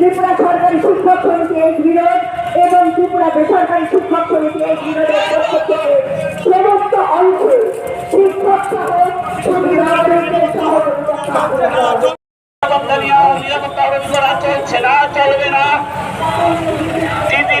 ত্রিপুরা সরকারি শিক্ষক সমিতি এই বিরোধ এবং ত্রিপুরা বেসরকারি শিক্ষক সমিতি এই বিরোধের পক্ষ থেকে সমস্ত অংশে শিক্ষক দিদি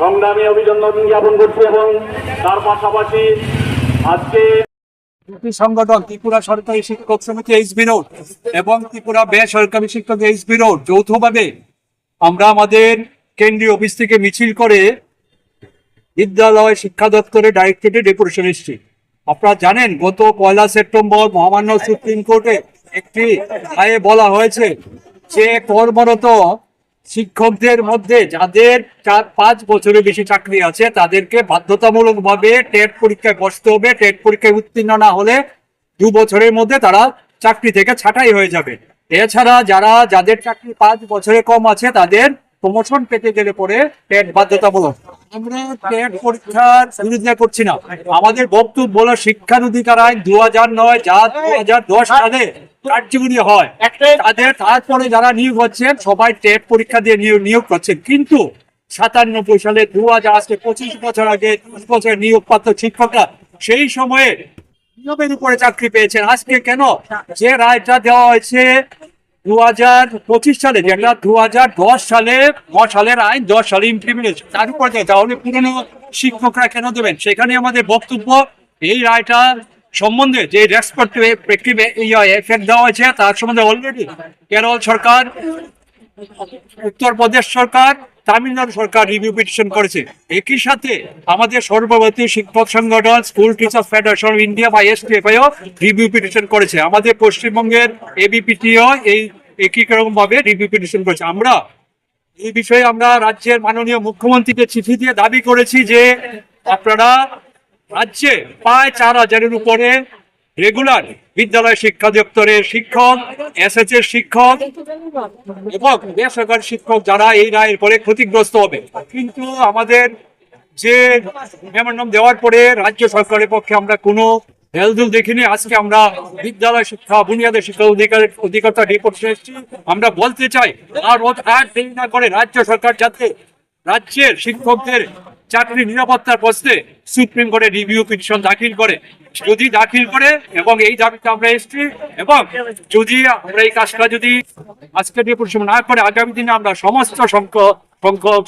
সংগ্রামী অভিনন্দন জ্ঞাপন করছি এবং তার পাশাপাশি আজকে সংগঠন, ত্রিপুরা সরকারি শিক্ষক সমিতি এইচ বিরোধ এবং ত্রিপুরা বেসরকারি শিক্ষক এইচ বিরোধ যৌথভাবে আমরা আমাদের কেন্দ্রীয় অফিস থেকে মিছিল করে বিদ্যালয় শিক্ষা দপ্তরের ডাইরেক্টরেটে ডেপুটেশন এসেছি। আপনারা জানেন, গত পয়লা সেপ্টেম্বর মহামান্য সুপ্রিম কোর্টে একটি রায়ে বলা হয়েছে যে কর্মরত শিক্ষকদের মধ্যে যাদের চার পাঁচ বছরের বেশি চাকরি আছে, তাদেরকে বাধ্যতামূলকভাবে টেট পরীক্ষায় বসতে হবে। টেট পরীক্ষায় উত্তীর্ণ না হলে দু বছরের মধ্যে তারা চাকরি থেকে ছাঁটাই হয়ে যাবে। এছাড়া যারা, যাদের চাকরি পাঁচ বছরে কম আছে, তাদের প্রমোশন পেতে গেলে পরে টেট বাধ্যতামূলক। আমাদের বক্তব্য হলো শিক্ষার অধিকার আইন দু হাজার নয়, যা দু হাজার দশ সালে কার্যকরী হয়। তাদের তারপরে যারা নিয়োগ হচ্ছেন, সবাই টেট পরীক্ষা দিয়ে নিয়োগ নিয়োগ করছেন। কিন্তু সাতানব্বই সালে দু হাজার আজকে পঁচিশ বছর আগে বছর নিয়োগপ্রাপ্ত শিক্ষকরা সেই সময়ে নিয়মের উপরে চাকরি পেয়েছেন। আজকে কেন? যে রায়টা দেওয়া হয়েছে দু হাজার পঁচিশ সালে, যেটা দু হাজার দশ সালে ন সালের আইন, দশ সালে ইমপ্লিমেন্ট তার উপর যায় তাহলে পুরনো শিক্ষকরা কেন দেবেন? সেখানে আমাদের বক্তব্য, এই রায়টা সম্বন্ধে যে রেসপেক্টিভ এফেক্ট দেওয়া হয়েছে, তার সম্বন্ধে অলরেডি কেরল সরকার, উত্তরপ্রদেশ সরকার তামিলনাড়ু সরকার রিভিউ পিটিশন করেছে। একই সাথে আমাদের সর্বভারতীয় শিক্ষক সংগঠন স্কুল টিচার ফেডারেশন ইন্ডিয়া বা এসটিএফআইও রিভিউ পিটিশন করেছে। আমাদের পশ্চিমবঙ্গের এবিপিটিও এই একই রকম ভাবে রিভিউ পিটিশন করেছে। আমরা এই বিষয়ে আমরা রাজ্যের মাননীয় মুখ্যমন্ত্রীকে চিঠি দিয়ে দাবি করেছি যে আপনারা রাজ্যে প্রায় চার হাজারের উপরে রেগুলার বিদ্যালয় শিক্ষা দপ্তরের শিক্ষক এস এস এর শিক্ষক এবং বেসরকারি শিক্ষক যারা এই রায়ের পরে ক্ষতিগ্রস্ত হবে। কিন্তু আমাদের যে মেমোরান্ডাম দেওয়ার পরে রাজ্য সরকারের পক্ষে আমরা কোনো হেলদুল দেখিনি। আজকে আমরা বিদ্যালয় শিক্ষা বুনিয়াদের শিক্ষা অধিকার অধিকর্তা রিপোর্ট এসেছি আমরা বলতে চাই আর আর দেরি না করে রাজ্য সরকার যাতে রাজ্যের শিক্ষকদের চাকরি নিরাপত্তার প্রশ্নে সুপ্রিম কোর্টে রিভিউ পিটিশন দাখিল করে। যদি দাখিল করে এবং এই দাবিতে আমরা এসেছি এবং যদি আমরা এই কাজটা যদি আজকে পরিশ্রম না করে, আগামী দিনে আমরা সমস্ত সংখ্যক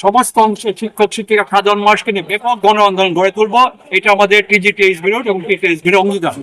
সমস্ত অংশের শিক্ষক, শিক্ষিকা, সাধারণ মানুষকে নিয়ে ব্যাপক গণ আন্দোলন গড়ে তুলবো। এটা আমাদের টিজিটিএস বিরোধ এবং টিটিএস বিরোধ অঙ্গীকার।